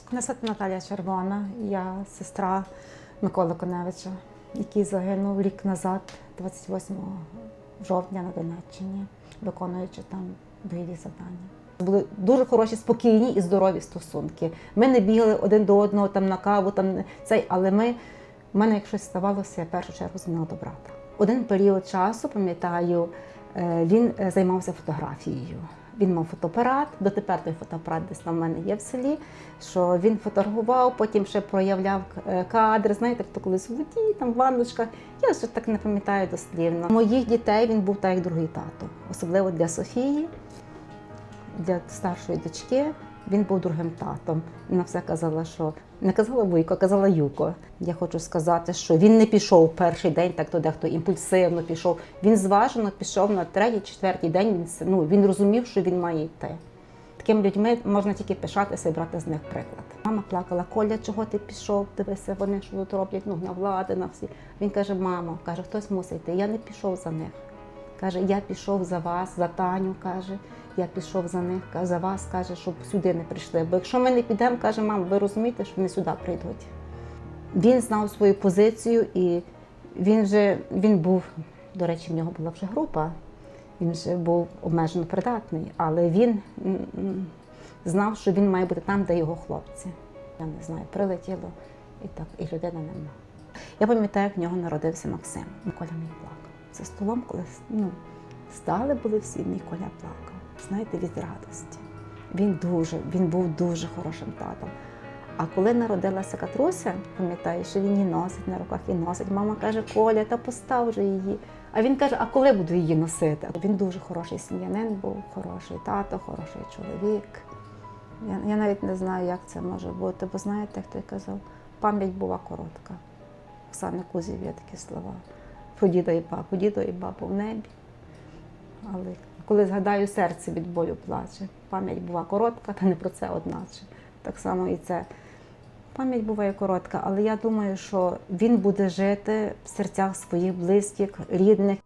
Конесата Наталія Червона, я сестра Миколи Коневича, який загинув рік назад, 28 жовтня на Донеччині, виконуючи там бойові завдання. Були дуже хороші, спокійні і здорові стосунки. Ми не бігали один до одного там на каву, там цей, але ми, в мене як ставалося, я першу чергу дзвонила до брата. Один період часу, пам'ятаю, він е, займався фотографією. Він мав фотоапарат, дотепер той фотоапарат десь в мене є в селі, що він фотографував, потім ще проявляв е, кадри, знаєте, хто колись у воді, там ванночка. Я ще так не пам'ятаю дослівно. Моїх дітей він був так, як другий тато, особливо для Софії, для старшої дочки. Він був другим татом. Вона все казала, що не казала Вуйко, казала Юко. Я хочу сказати, що він не пішов перший день, так то дехто імпульсивно пішов. Він зважено пішов на третій, четвертий день. Він ну, він розумів, що він має йти. Такими людьми можна тільки пишатися і брати з них приклад. Мама плакала, Коля, чого ти пішов? Дивися, вони що тут роблять, ну на влади, на всі. Він каже: мамо, каже, хтось мусить йти. Я не пішов за них. Каже, я пішов за вас, за Таню, каже, я пішов за них, за вас, каже, щоб сюди не прийшли. Бо якщо ми не підемо, каже, мама, ви розумієте, що вони сюди прийдуть. Він знав свою позицію і він вже він був, до речі, в нього була вже група, він вже був обмежено придатний, але він знав, що він має бути там, де його хлопці. Я не знаю, прилетіло і так, і людина нема. Я пам'ятаю, як в нього народився Максим. Коля мій плакав. За столом, коли ну, стали були всі, мій Коля плакав. Знаєте, від радості. Він дуже, він був дуже хорошим татом. А коли народилася Катруся, пам'ятаю, що він її носить на руках і носить. Мама каже, Коля, та постав же її. А він каже, а коли буду її носити? Він дуже хороший сім'янин був, хороший тато, хороший чоловік. Я, я навіть не знаю, як це може бути, бо знаєте, хто казав, пам'ять була коротка. Оксани Кузів є такі слова. Про діда і папу, діда і бабу в небі. Але коли згадаю, серце від болю плаче. Пам'ять була коротка, та не про це одначе. Так само і це. Пам'ять буває коротка, але я думаю, що він буде жити в серцях своїх близьких, рідних.